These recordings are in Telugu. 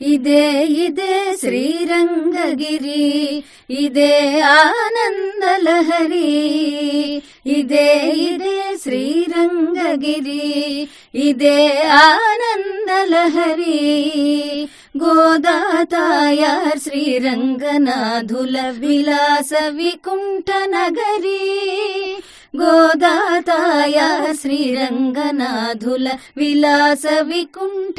ఇదే ఇదే శ్రీరంగగిరి ఇదే ఆనందలహరి ఇదే ఇదే శ్రీరంగగిరి ఇదే ఆనందలహరి. గోదాతాయార్ శ్రీరంగనాథుల విలాస వికుంఠ నగరి గోదాతాయ శ్రీరంగనాథుల విలాస వికుంఠ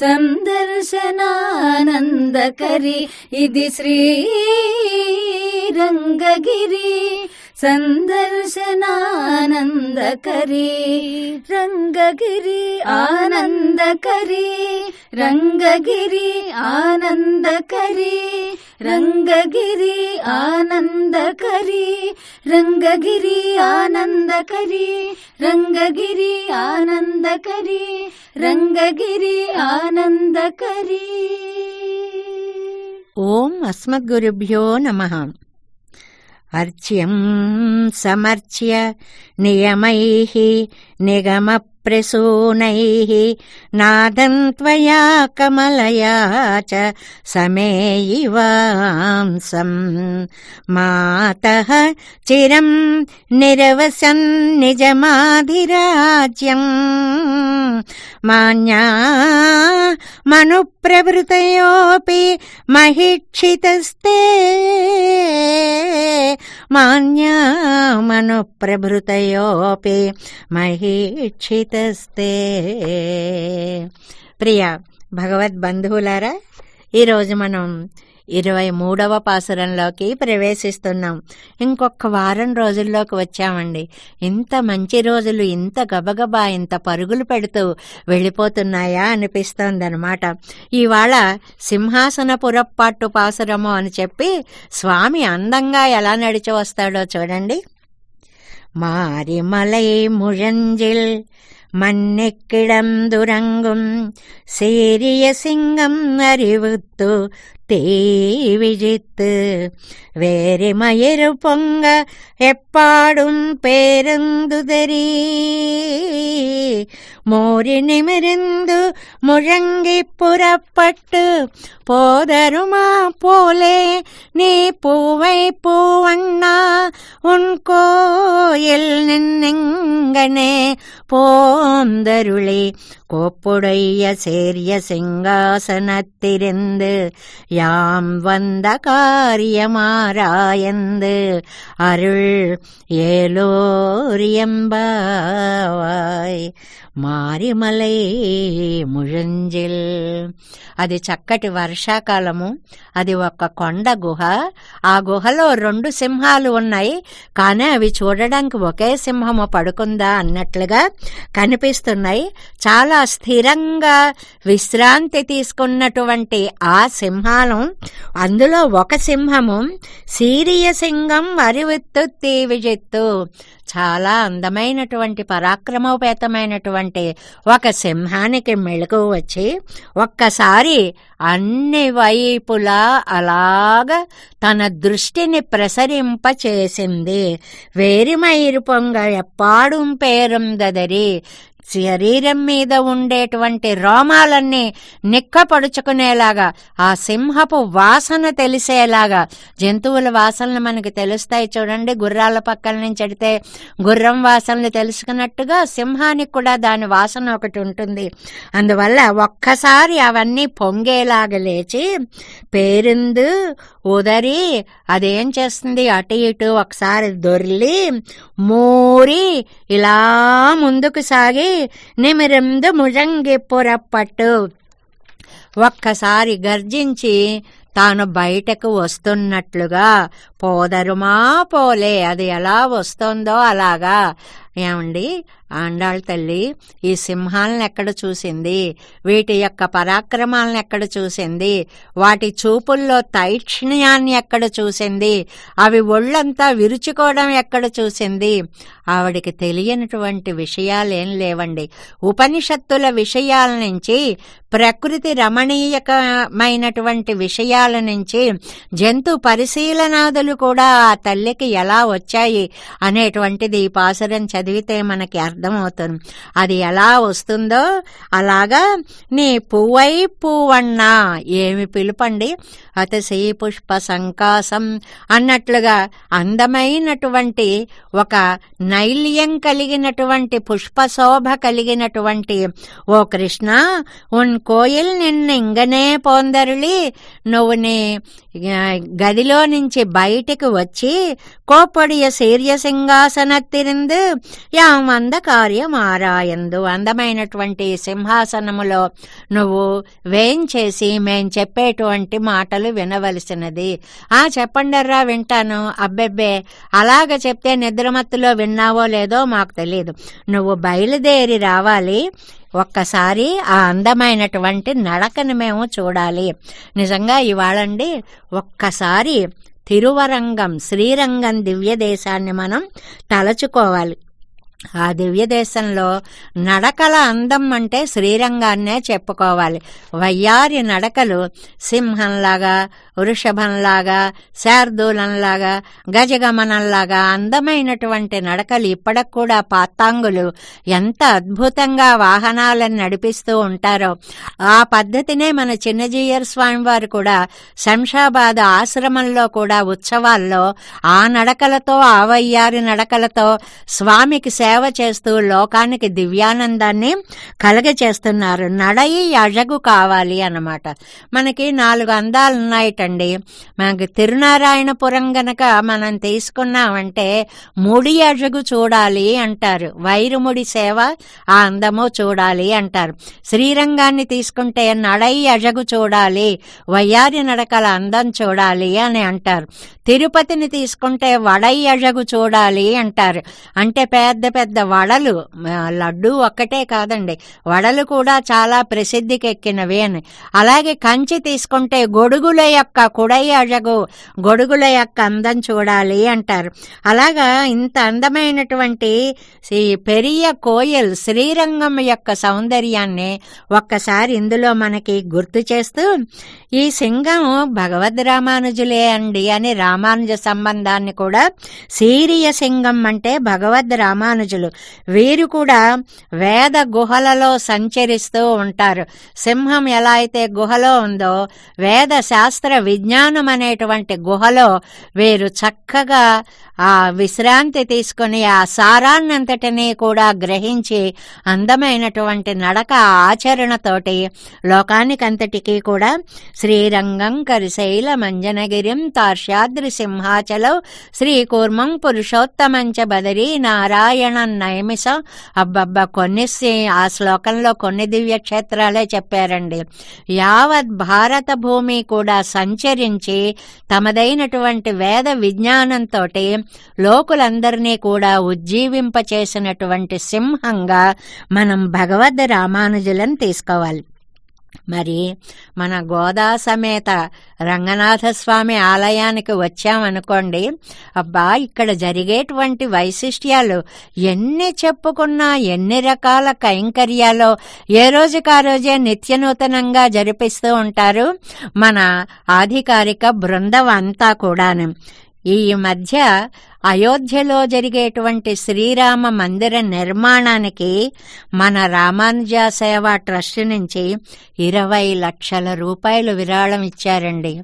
సందర్శనానందకరి. ఇది శ్రీరంగగిరి. सन्दर्शनानन्दकरी रङ्गगिरि आनन्दकरी रङ्गगिरि आनन्दकरी रङ्गगिरि आनन्दकरी रङ्गगिरि आनन्दकरी रङ्गगिरि आनन्दकरी रङ्गगिरि आनन्दकरी। ॐ अस्मद्गुरुभ्यो नमः। అర్చ్యం సమర్చ్య నియమైः నిగమప్రసూనైः నాదం త్వయా కమలయా చ సమేయివాంసం మాతः చిరం నిరవసన్ నిజమాధిరాజ్యం మాన్యా మను మహిక్షితస్తే మాన్యా మనుప్రభృతయోపి మహిక్షితస్తే ప్రియ భగవద్బంధువులారా ఈరోజు మనం ఇరవై మూడవ పాసురంలోకి ప్రవేశిస్తున్నాం ఇంకొక వారం రోజుల్లోకి వచ్చామండి ఇంత మంచి రోజులు ఇంత గబగబా ఇంత పరుగులు పెడుతూ వెళ్ళిపోతున్నాయా అనిపిస్తోందనమాట ఇవాళ సింహాసన పురప్పాట్టు పాసురము అని చెప్పి స్వామి అందంగా ఎలా నడిచి వస్తాడో చూడండి மாரிமலை முழஞ்சில் மண்ணெக்கிடந்துறங்கும் சேரிய சிங்கம் அறிவுத்து தீ விழித்து வேறிமயிறு பொங்க எப்பாடும் பேருந்துதறி மோரி நிமிர்ந்து முழங்கி புறப்பட்டு போதருமா போலே நீ பூவை பூவண்ணா உன் கோயில் நின்னெங்கனே போந்தருளி கோப்புடைய சேரிய சிங்காசனத்திருந்து யாம் வந்த காரியமாராயந்து அருள் ஏலோரியம்பாய் మారిమలై ముഴంజిల్ అది చక్కటి వర్షాకాలము. అది ఒక కొండ గుహ. ఆ గుహలో రెండు సింహాలు ఉన్నాయి. కానీ అవి చూడడానికి ఒకే సింహము పడుకుందా అన్నట్లుగా కనిపిస్తున్నాయి. చాలా స్థిరంగా విశ్రాంతి తీసుకున్నటువంటి ఆ సింహాలం. అందులో ఒక సింహము సీరియ సింగం వరివిత్తు తీవిజెత్తు చాలా అందమైనటువంటి పరాక్రమోపేతమైనటువంటి ఒక సింహానికి మెళుకు వచ్చి ఒక్కసారి అన్ని వైపులా అలాగ తన దృష్టిని ప్రసరింపచేసింది. వేరిమైరు పొంగ ఎప్పాడుం పేరుందదరి శరీరం మీద ఉండేటువంటి రోమాలన్నీ నిక్కపడుచుకునేలాగా ఆ సింహపు వాసన తెలిసేలాగా జంతువుల వాసనలు మనకు తెలుస్తాయి చూడండి. గుర్రాల పక్కల నుంచి అడితే గుర్రం వాసనలు తెలుసుకున్నట్టుగా సింహానికి కూడా దాని వాసన ఒకటి ఉంటుంది. అందువల్ల ఒక్కసారి అవన్నీ పొంగేలాగా లేచి పేరుందు ఉదరి అదేం చేస్తుంది? అటు ఇటు ఒకసారి దొర్లి మోరి ఇలా ముందుకు సాగి నిమిరందు ముజంగి పొరపట్టు. ఒక్కసారి గర్జించి తాను బయటకు వస్తున్నట్లుగా పోదరుమా పోలే అది ఎలా వస్తుందో అలాగా. ఏమండి? ఆండాళ్ళ తల్లి ఈ సింహాలను ఎక్కడ చూసింది? వీటి యొక్క పరాక్రమాలను ఎక్కడ చూసింది? వాటి చూపుల్లో తైక్షణ్యాన్ని ఎక్కడ చూసింది? అవి ఒళ్ళంతా విరుచుకోవడం ఎక్కడ చూసింది? ఆవిడికి తెలియనటువంటి విషయాలేం లేవండి. ఉపనిషత్తుల విషయాల నుంచి ప్రకృతి రమణీయకమైనటువంటి విషయాలు నుంచి జంతు పరిశీలనాదులు కూడా ఆ తల్లికి ఎలా వచ్చాయి అనేటువంటిది ఈ పాసురం చదివితే మనకి అర్థమవుతుంది. అది ఎలా వస్తుందో అలాగా నీ పువ్వై పువ్వన్నా ఏమి పిలుపండి? అతసి పుష్ప సంకాసం అన్నట్లుగా అందమైనటువంటి ఒక నైల్యం కలిగినటువంటి పుష్పశోభ కలిగినటువంటి ఓ కృష్ణ ఉన్ కోయిల్ నిన్న ఇంగనే పోందరులి నువ్వు నీ గదిలో నుంచి బయటికి వచ్చి కోప్పొడియ సీర్య సింహాసనత్తిరిందు యామంద కార్యమారాయందు అందమైనటువంటి సింహాసనములో నువ్వు వేయించేసి మేం చెప్పేటువంటి మాటలు వినవలసినది. ఆ చెప్పండర్రా వింటాను. అబ్బెబ్బే అలాగ చెప్తే నిద్రమత్తులో విన్నావో లేదో మాకు తెలియదు నువ్వు బయలుదేరి రావాలి. ఒక్కసారి ఆ అందమైనటువంటి నడకని మేము చూడాలి. నిజంగా ఇవాళండి ఒక్కసారి తిరువరంగం శ్రీరంగం దివ్య దేశాన్ని మనం తలచుకోవాలి. ఆ దివ్య దేశంలో నడకల అందం అంటే శ్రీరంగాన్నే చెప్పుకోవాలి. వయ్యారి నడకలు సింహంలాగా వృషభంలాగా శార్దూలంలాగా గజగమనంలాగా అందమైనటువంటి నడకలు ఇప్పటికి కూడా పాతాంగులు ఎంత అద్భుతంగా వాహనాలను నడిపిస్తూ ఉంటారో. ఆ పద్ధతినే మన చిన్నజీయర్ స్వామివారు కూడా శంషాబాద్ ఆశ్రమంలో కూడా ఉత్సవాల్లో ఆ నడకలతో ఆ వయ్యారి నడకలతో స్వామికి సేవ సేవ చేస్తూ లోకానికి దివ్యానందాన్ని కలగచేస్తున్నారు. నడయి అజగు కావాలి అన్నమాట. మనకి నాలుగు అందాలు ఉన్నాయటండి. మనకి తిరునారాయణపురం గనక మనం తీసుకున్నామంటే ముడి అజగు చూడాలి అంటారు. వైరుముడి సేవ ఆ అందము చూడాలి అంటారు. శ్రీరంగాన్ని తీసుకుంటే నడై అజగు చూడాలి వయ్యారి నడకల అందం చూడాలి అని అంటారు. తిరుపతిని తీసుకుంటే వడై అజగు చూడాలి అంటారు. అంటే పెద్ద పెద్ద వడలు. లడ్డు ఒక్కటే కాదండి. వడలు కూడా చాలా ప్రసిద్ధికెక్కినవి అని. అలాగే కంచి తీసుకుంటే గొడుగుల యొక్క కుడై అజగు గొడుగుల యొక్క అందం చూడాలి అంటారు. అలాగా ఇంత అందమైనటువంటి ఈ పెరియ కోయల్ శ్రీరంగం యొక్క సౌందర్యాన్ని ఒక్కసారి ఇందులో మనకి గుర్తు చేస్తూ ఈ సింగం భగవద్ రామానుజులే అండి అని రామానుజ సంబంధాన్ని కూడా సీరియ సింగం అంటే భగవద్ రామానుజులు. వీరు కూడా వేద గుహలలో సంచరిస్తూ ఉంటారు. సింహం ఎలా అయితే గుహలో ఉందో వేద శాస్త్ర విజ్ఞానం అనేటువంటి గుహలో వీరు చక్కగా ఆ విశ్రాంతి తీసుకుని ఆ సారాన్నంతటినీ కూడా గ్రహించి అందమైనటువంటి నడక ఆచరణతోటి లోకానికంతటికీ కూడా శ్రీరంగం కరిశైల మంజనగిరిం తార్ష్యాద్రి సింహాచలం శ్రీకూర్మం పురుషోత్తమంచ బదరి నారాయణ నైమిషం అబ్బబ్బ కొన్ని ఆ శ్లోకంలో కొన్ని దివ్య క్షేత్రాలే చెప్పారండి. యావత్ భారత భూమి కూడా సంచరించి తమదైనటువంటి వేద విజ్ఞానంతో లోకులందరినీ కూడా ఉజ్జీవింపచేసినటువంటి సింహంగా మనం భగవద్ రామానుజులను తీసుకోవాలి. మరి మన గోదా సమేత రంగనాథస్వామి ఆలయానికి వచ్చామనుకోండి అబ్బా ఇక్కడ జరిగేటువంటి వైశిష్ట్యాలు ఎన్ని చెప్పుకున్నా ఎన్ని రకాల కైంకర్యాలో ఏ రోజుకా ఆ రోజే నిత్యనూతనంగా జరిపిస్తూ ఉంటారు మన ఆధికారిక బృందం అంతా కూడాను. ఈ మధ్య అయోధ్యలో జరిగేటువంటి శ్రీరామ మందిర నిర్మాణానికి మన రామానుజ సేవా ట్రస్ట్ నుంచి ఇరవై లక్షల రూపాయలు విరాళం ఇచ్చారండి.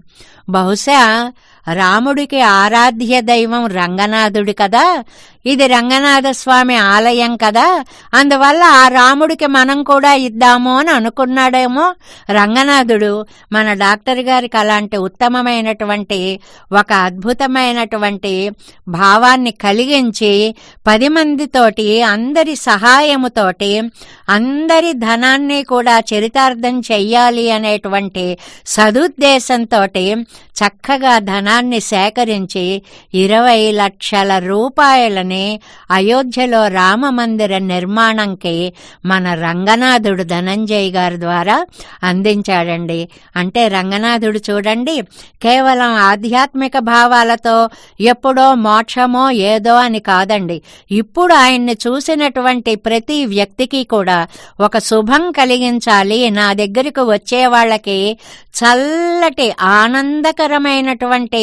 బహుశా రాముడికి ఆరాధ్య దైవం రంగనాథుడు కదా? ఇది రంగనాథ స్వామి ఆలయం కదా? అందువల్ల ఆ రాముడికి మనం కూడా ఇద్దాము అని అనుకున్నాడేమో రంగనాథుడు. మన డాక్టర్ గారికి అలాంటి ఉత్తమమైనటువంటి ఒక అద్భుతమైనటువంటి భావాన్ని కలిగించి పది మందితోటి అందరి సహాయముతోటి అందరి ధనాన్ని కూడా చరితార్థం చెయ్యాలి అనేటువంటి సదుద్దేశంతో చక్కగా ధనాన్ని సేకరించి ఇరవై లక్షల రూపాయలని అయోధ్యలో రామ మందిర నిర్మాణంకి మన రంగనాథుడు ధనంజయ్ గారి ద్వారా అందించాడండి. అంటే రంగనాథుడు చూడండి కేవలం ఆధ్యాత్మిక భావాలతో ఎప్పుడో మోక్ష మోక్షమో ఏదో అని కాదండి. ఇప్పుడు ఆయన్ని చూసినటువంటి ప్రతి వ్యక్తికి కూడా ఒక శుభం కలిగించాలి. నా దగ్గరకు వచ్చే వాళ్ళకి చల్లటి ఆనందకరమైనటువంటి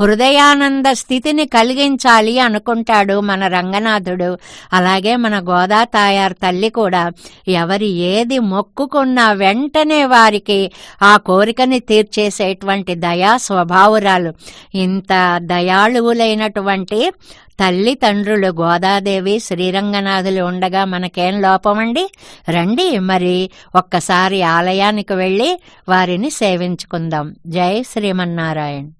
హృదయానంద స్థితిని కలిగించాలి అనుకుంటాడు మన రంగనాథుడు. అలాగే మన గోదా తాయారు తల్లి కూడా ఎవరి ఏది మొక్కుకున్నా వెంటనే వారికి ఆ కోరికని తీర్చేసేటువంటి దయా స్వభావురాలు. ఇంత దయాళువులైనటువంటి తల్లిదండ్రులు గోదాదేవి శ్రీరంగనాథులు ఉండగా మనకేం లోపమండి? రండి మరి ఒక్కసారి ఆలయానికి వెళ్ళి వారిని సేవించుకుందాం. జై శ్రీమన్నారాయణ.